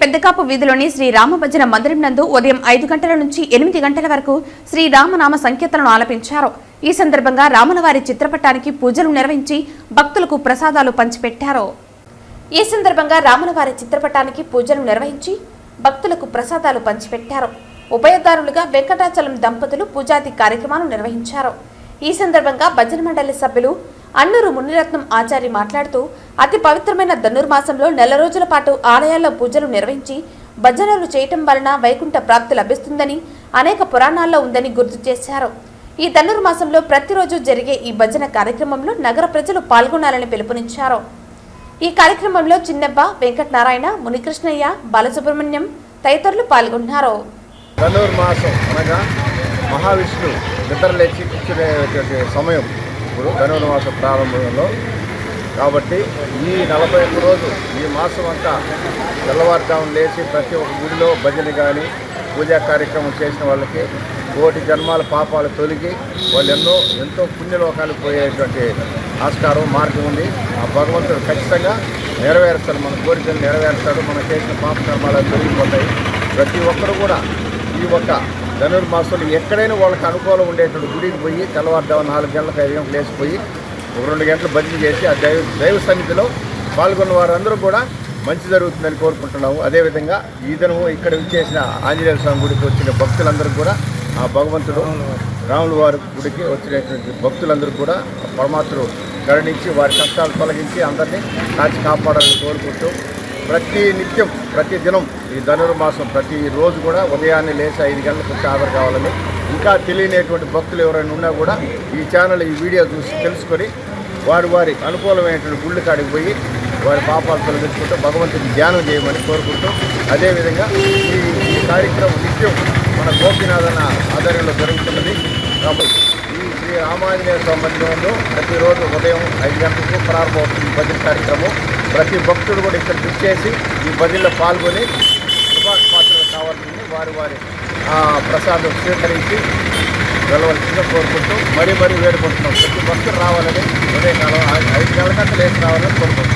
పెద్దకాపు వీధిలోని శ్రీ రామభజన మందిరం నందు ఉదయం ఐదు గంటల నుంచి ఎనిమిది గంటల వరకు శ్రీరామనామ సంకీర్తనను ఆలపించారు. ఈ సందర్భంగా రాములవారి చిత్రపటానికి పూజలు నిర్వహించి భక్తులకు ప్రసాదాలు పంచిపెట్టారు. ఈ సందర్భంగా రాములవారి చిత్రపటానికి పూజలు నిర్వహించి భక్తులకు ప్రసాదాలు పంచిపెట్టారు. ఉభయదారులుగా వెంకటాచలం దంపతులు పూజాది కార్యక్రమాలు నిర్వహించారు. ఈ సందర్భంగా భజన మండలి సభ్యులు అన్నూరు మునిరత్నం ఆచారి మాట్లాడుతూ అతి పవిత్రమైన ధనుర్మాసంలో నెల రోజుల పాటు ఆలయాల్లో పూజలు నిర్వహించి భజనలు చేయటం వలన వైకుంఠ ప్రాప్తి లభిస్తుందని అనేక పురాణాల్లో ఉందని గుర్తు చేశారు. ఈ ధనుర్మాసంలో ప్రతిరోజు జరిగే ఈ భజన కార్యక్రమంలో నగర ప్రజలు పాల్గొనాలని పిలుపునిచ్చారు. ఈ కార్యక్రమంలో చిన్నబ్బ వెంకటనారాయణ మునికృష్ణయ్య బాలసుబ్రహ్మణ్యం తదితరులు పాల్గొన్నారు. ధనుర్మాసం అనగా మహావిష్ణు నిద్రలేచి సమయం. ఇప్పుడు ధనుర్మాస ప్రారంభంలో. కాబట్టి ఈ నలభై ఒక్క రోజు ఈ మాసం అంతా తెల్లవారుజామున లేచి ప్రతి ఒక్క గుడిలో భజన కానీ పూజా కార్యక్రమం చేసిన వాళ్ళకి కోటి జన్మాల పాపాలు తొలగి వాళ్ళు ఎన్నో ఎంతో పుణ్యలోకాలకు పోయేటువంటి ఆస్కారం మార్గం ఉంది. ఆ భగవంతుడు ఖచ్చితంగా నెరవేరుస్తాడు. మన కోరికలు నెరవేరుస్తాడు. మనం చేసిన పాప కర్మాలు తొలగిపోతాయి. ప్రతి ఒక్కరు కూడా ఈ ఒక్క ధనుర్మాసంలో ఎక్కడైనా వాళ్ళకి అనుకూలం ఉండేటువంటి గుడికి పోయి తెల్లవారుజాము నాలుగు గంటలకు ఐదు గంటలు వేసిపోయి ఒక రెండు గంటలు భజన చేసి ఆ దైవ దైవ సన్నిధిలో పాల్గొన్న వారందరూ కూడా మంచి జరుగుతుందని కోరుకుంటున్నాము. అదేవిధంగా ఈ దినము ఇక్కడ విచ్చేసిన ఆంజనేయ స్వామి గుడికి వచ్చిన భక్తులందరూ కూడా ఆ భగవంతుడు రాముల వారి గుడికి వచ్చినటువంటి భక్తులందరూ కూడా ఆ పరమాత్ముడు కరుణించి వారి కష్టాలు తొలగించి అందరినీ కాచి కాపాడాలని కోరుకుంటూ ప్రతి నిత్యం ప్రతి దినం ఈ ధనుర్మాసం ప్రతి రోజు కూడా ఉదయాన్నే లేచి ఐదు గంటలకు వచ్చి హాజరు కావాలని. ఇంకా తెలియనేటువంటి భక్తులు ఎవరైనా ఉన్నా కూడా ఈ ఛానల్ ఈ వీడియో చూసి తెలుసుకొని వారి వారి అనుకూలమైనటువంటి గుళ్ళు కాడికి పోయి వారి పాపాలు తొలగించుకుంటూ భగవంతుని ధ్యానం చేయమని కోరుకుంటూ అదేవిధంగా ఈ ఈ కార్యక్రమం నిత్యం మన గోపీనాథన ఆధ్వర్యంలో జరుగుతున్నది. కాబట్టి ఈ శ్రీ రామాంజనేయ స్వామి మందిరంలో ప్రతిరోజు ఉదయం ఐదు గంటలకు ప్రారంభమవుతుంది ఈ భజన కార్యక్రమం. ప్రతి భక్తుడు కూడా ఇక్కడ చేసి ఈ భజనలో పాల్గొని వారి వారి ప్రసాదం స్వీకరించి వెళ్ళవలసిందిగా కోరుకుంటూ మరీ మరీ వేడుకుంటున్నాం. ప్రతి భక్తులు రావాలని ఉదయకాలం ఐదు గంటల కంటే లేచి రావాలని కోరుకుంటున్నాం.